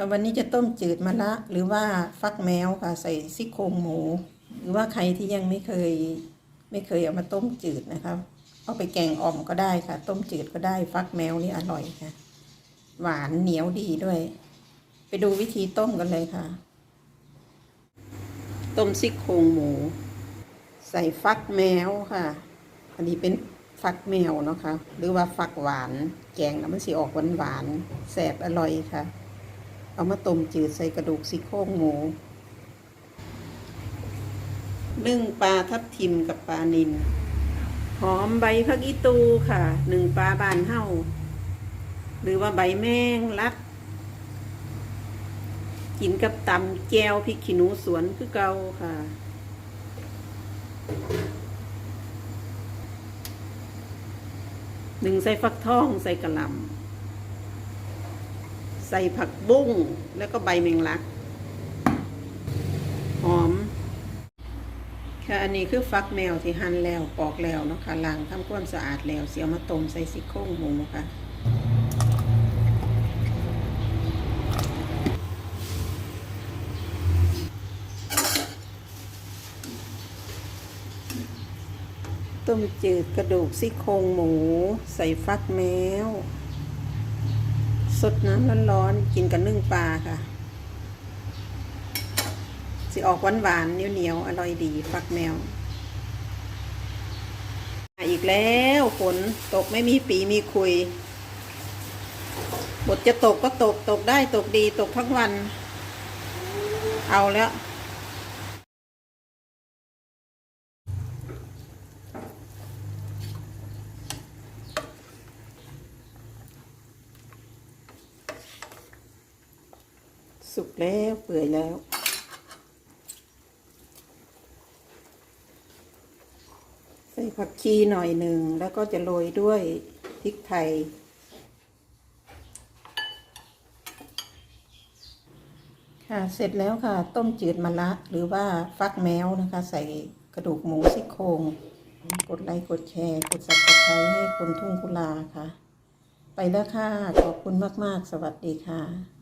ค่ะวันนี้จะต้มจืดมะระหรือว่าฟักแมวค่ะ ใส่ซี่โครงหมู หรือว่าใครที่ยังไม่เคย ไม่เคยเอามาต้มจืดนะคะเอาไปแกงอ่อมก็ได้ค่ะ ต้มจืดก็ได้ฟักแมวนี่อร่อยค่ะ หวานเหนียวดีด้วย ไปดูวิธีต้มกันเลยค่ะ ต้มซี่โครงหมู ใส่ฟักแมวค่ะ อันนี้เป็นฟักแมวเนาะค่ะหรือว่าฟักหวาน แกงแล้วมันสิออกหวานหวานแสบอร่อยค่ะ เอามาต้มจืดใส่กระดูกซี่โครงหมูนึ่งปลาทับทิมกับปลานิลหอมใบพักอีตูค่ะหนึ่งปลาบานเห่าหรือว่าใบแมงลัก กินกับตำแก้วพริกขี้หนูสวนคือเก่าค่ะ หนึ่งใส่ฟักทองใส่กระลำ ใส่ผักบุ้งแล้วก็ใบแมงลัก หอม ค่ะอันนี้คือฟักแมวที่หั่นแล้วปอกแล้วเนาะค่ะล้างทำความสะอาดแล้วเสียมาต้มใส่ซี่โครงหมูค่ะต้มจืดกระดูกซี่โครงหมู ใส่ฟักแมว สดน้ำร้อนๆ กินกับนึ่งปลาค่ะ สิออกหวานๆเหนียวๆ อร่อยดีฟักแมว อีกแล้วฝนตกไม่มีปีมีคุยบทจะตกก็ตกตกได้ตกดีตกทั้งวัน เอาแล้ว สุกแล้วเปื่อยแล้ว ใส่ผักชีหน่อยหนึ่งแล้วก็จะโรยด้วยพริกไทย ค่ะเสร็จแล้วค่ะ ต้มจืดมะระหรือว่าฟักแมวนะคะ ใส่กระดูกหมูซี่โครงกดไลค์กดแชร์กดสับสไครต์ให้คนทุ่งกุลาค่ะ ไปแล้วค่ะ ขอบคุณมาก ๆ สวัสดีค่ะ